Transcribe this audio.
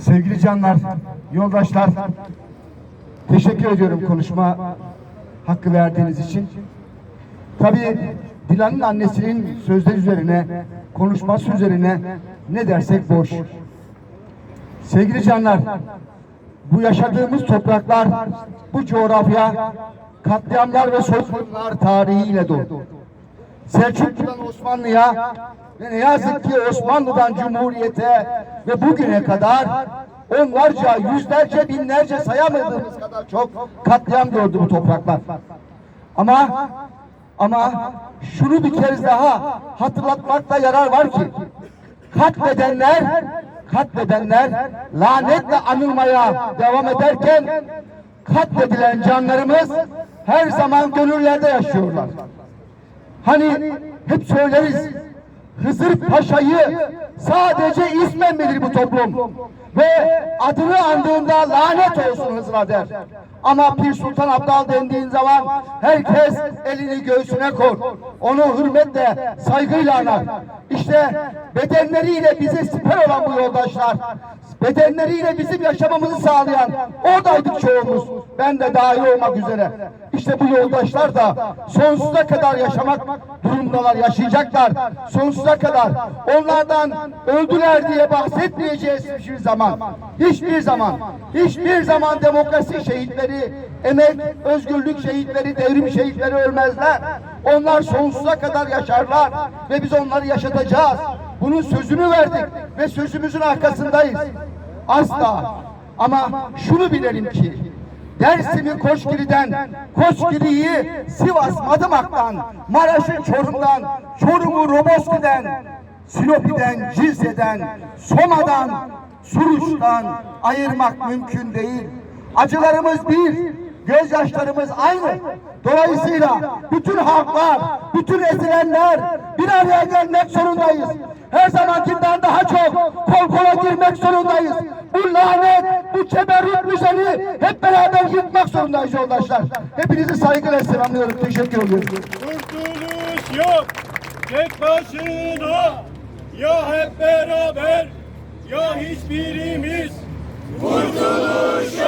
Sevgili canlar, yoldaşlar, teşekkür ediyorum konuşma hakkı verdiğiniz için. Tabii Dilan'ın annesinin sözleri üzerine, konuşması üzerine ne dersek boş. Sevgili canlar, bu yaşadığımız topraklar, bu coğrafya katliamlar ve soykırımlar tarihiyle dolu. Selçuklu'dan Osmanlı'ya ve ne yazık ki Osmanlı'dan Cumhuriyet'e ve bugüne kadar onlarca, yüzlerce, binlerce sayamadığımız kadar çok katliam gördü bu topraklar. Ama ama şunu bir kez daha hatırlatmakta yarar var ki katledenler katledenler lanetle anılmaya devam ederken katledilen canlarımız her zaman gönüllerde yaşıyorlar. Hani hep söyleriz Hızır Paşa'yı sadece ismen bilir bu toplum. Ve adını andığında lanet olsun Hızır'a der. Ama Pir Sultan Abdal dendiğin zaman herkes elini göğsüne kor. Onu hürmetle, saygıyla anar. İşte bedenleriyle bize siper olan bu yoldaşlar, bedenleriyle bizim yaşamamızı sağlayan oradaydık çoğumuz. Ben de dahil olmak üzere. İşte bu yoldaşlar da sonsuza kadar yaşamak durumdalar, yaşayacaklar. Sonsuza kadar. Onlardan öldüler diye bahsetmeyeceğiz hiçbir zaman. Hiçbir zaman. Hiçbir zaman demokrasi şehitleri, emek, özgürlük şehitleri, devrim şehitleri ölmezler. Onlar sonsuza kadar yaşarlar ve biz onları yaşatacağız. Bunun sözünü verdik ve sözümüzün arkasındayız. Asla. Ama şunu bilelim ki Dersim'i Koşgiri'den, Koşgiri'yi Sivas Madımak'tan, Maraş'ı Çorum'dan, Çorum'u Roboski'den, Silopi'den, Cilse'den, Soma'dan, Suruç'tan ayırmak mümkün değil. Acılarımız bir, gözyaşlarımız aynı. Dolayısıyla bütün halklar, bütün ezilenler bir araya gelmek zorundayız. Her zamankinden daha çok kol kola girmek zorundayız. Bu lanet, bu keberrut düzeni hep beraber yıkmak zorundayız yoldaşlar. Hepinizi saygıyla selamlıyorum. Teşekkür ediyorum. Kurtuluş yok tek başına ya hep beraber ya hiçbirimiz Kurtuluş yok